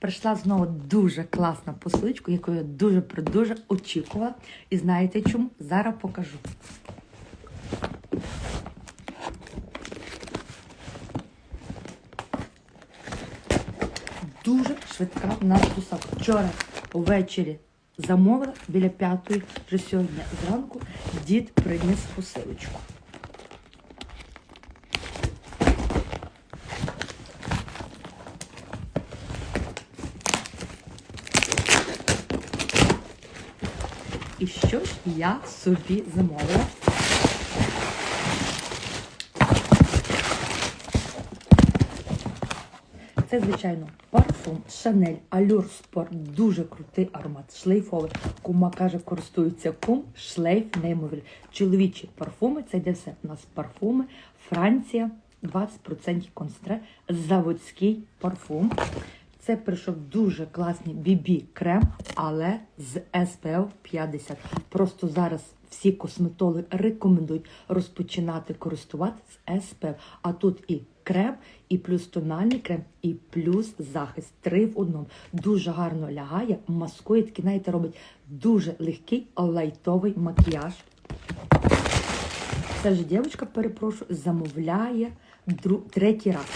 Прийшла знову дуже класна посилочка, яку я дуже дуже очікувала. І знаєте чому? Зараз покажу. Дуже швидка в нас доставка. Вчора ввечері замовила біля п'ятої, вже сьогодні зранку дід приніс посилочку. І що ж я собі замовила? Це, звичайно, парфум Chanel Allure Sport. Дуже крутий аромат, шлейфовий. Кума каже, користується кум, шлейф неймовірний. Чоловічі парфуми, це йде все. У нас парфуми, Франція, 20% концентре, заводський парфум. Це прийшов дуже класний BB крем, але з SPF 50. Просто зараз всі косметологи рекомендують розпочинати користуватися SPF. А тут і крем, і плюс тональний крем, і плюс захист. Три в одному. Дуже гарно лягає, маскує, такий, знаєте, робить дуже легкий лайтовий макіяж. Це ж дівчинка, перепрошую, замовляє дру... третій раз.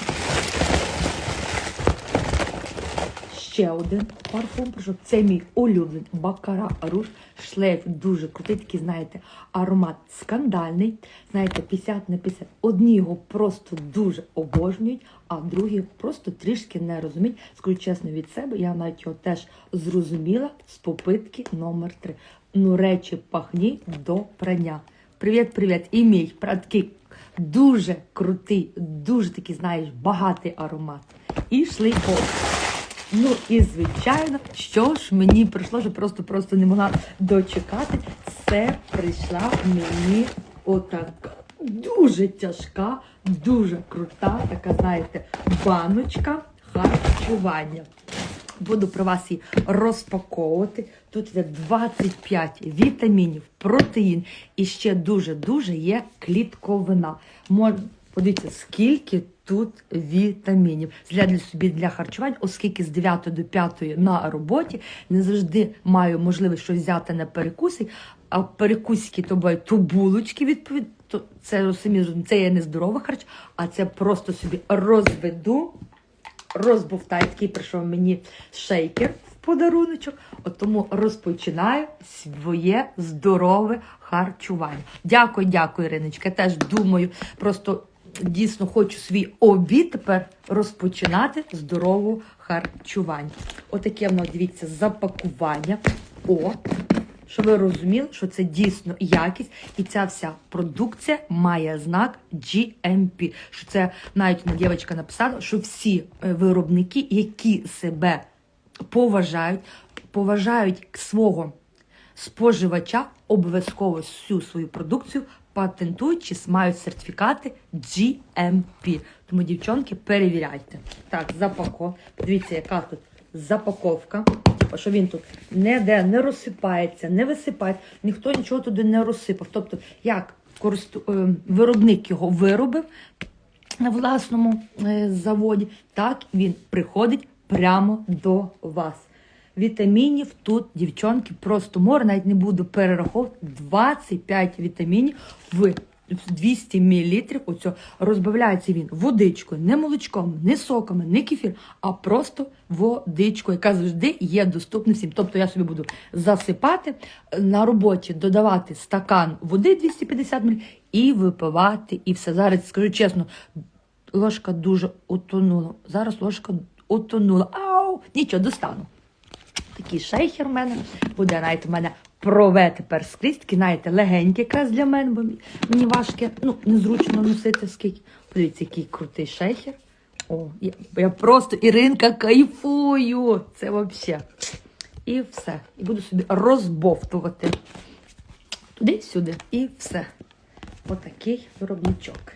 Ще один парфум прийшов. Це мій улюблений Бакара Руж. Шлейф дуже крутий, такий, знаєте, аромат скандальний. Знаєте, 50 на 50. Одні його просто дуже обожнюють, а другі просто трішки не розуміють. Скажу чесно від себе, я навіть його теж зрозуміла з попитки номер 3 Ну, речі пахні до прання. Привіт-привіт! І мій правда, такий дуже крутий, дуже такий, знаєш, багатий аромат. І шлейфовий. Ну і звичайно, що ж мені прийшло, що просто-просто не могла дочекати. Це прийшла мені отака дуже тяжка, дуже крута, така, знаєте, баночка харчування. Буду про вас її розпаковувати. Тут є 25 вітамінів, протеїн і ще дуже-дуже є клітковина. Подивіться, скільки тут вітамінів. Для, собі для харчування, оскільки з 9 до 5 на роботі не завжди маю можливість щось взяти на перекуси, а перекусики то бувають то булочки відповідно. То це це є не здорове харч, а це просто собі розведу розбовтай, такий прийшов мені шейкер в подаруночок. От тому розпочинаю своє здорове харчування. Дякую, дякую, Іриночка. Я теж думаю, просто дійсно хочу свій обід тепер розпочинати здорового харчування. Отаке воно, дивіться, запакування. О, щоб ви розуміли, що це дійсно якість, і ця вся продукція має знак GMP. Що це навіть одна дівчинка написала, що всі е, виробники, які себе поважають, поважають свого споживача, обов'язково всю свою продукцію патентують чи мають сертифікати GMP. Тому, дівчонки, перевіряйте. Так, запаковка. Подивіться, яка тут запаковка. Типу, що він тут ніде не розсипається, не висипається, ніхто нічого туди не розсипав. Тобто, як користу... е, виробник його виробив на власному е, заводі, так він приходить прямо до вас. Вітамінів тут, дівчонки, просто море, навіть не буду перераховувати 25 вітамінів в 200 мл. Оцю розбавляється він водичкою, не молочком, не соками, не кефір, а просто водичкою, яка завжди є доступна всім. Тобто я собі буду засипати на роботі, додавати стакан води 250 мл і випивати, і все. Зараз скажу чесно, ложка дуже утонула. Зараз ложка утонула. Ау! Нічого, достану. Такий шейхер в мене буде, знаєте, в мене прове тепер скрізь, такий, знаєте, легенький якраз для мене, бо мені важке, ну, незручно носити скільки. Подивіться, який крутий шейхер. О, я, я просто Іринка кайфую. Це взагалі. І все. І буду собі розбовтувати. Туди-сюди. І все. Отакий виробничок.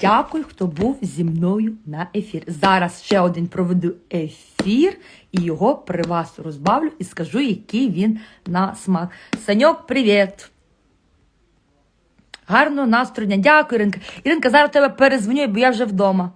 Дякую, хто був зі мною на ефір. Зараз ще один проведу ефір і його при вас розбавлю і скажу, який він на смак. Саньок, привіт! Гарного настроєння. Дякую, Іринка. Іринка, зараз тебе перезвоню, бо я вже вдома.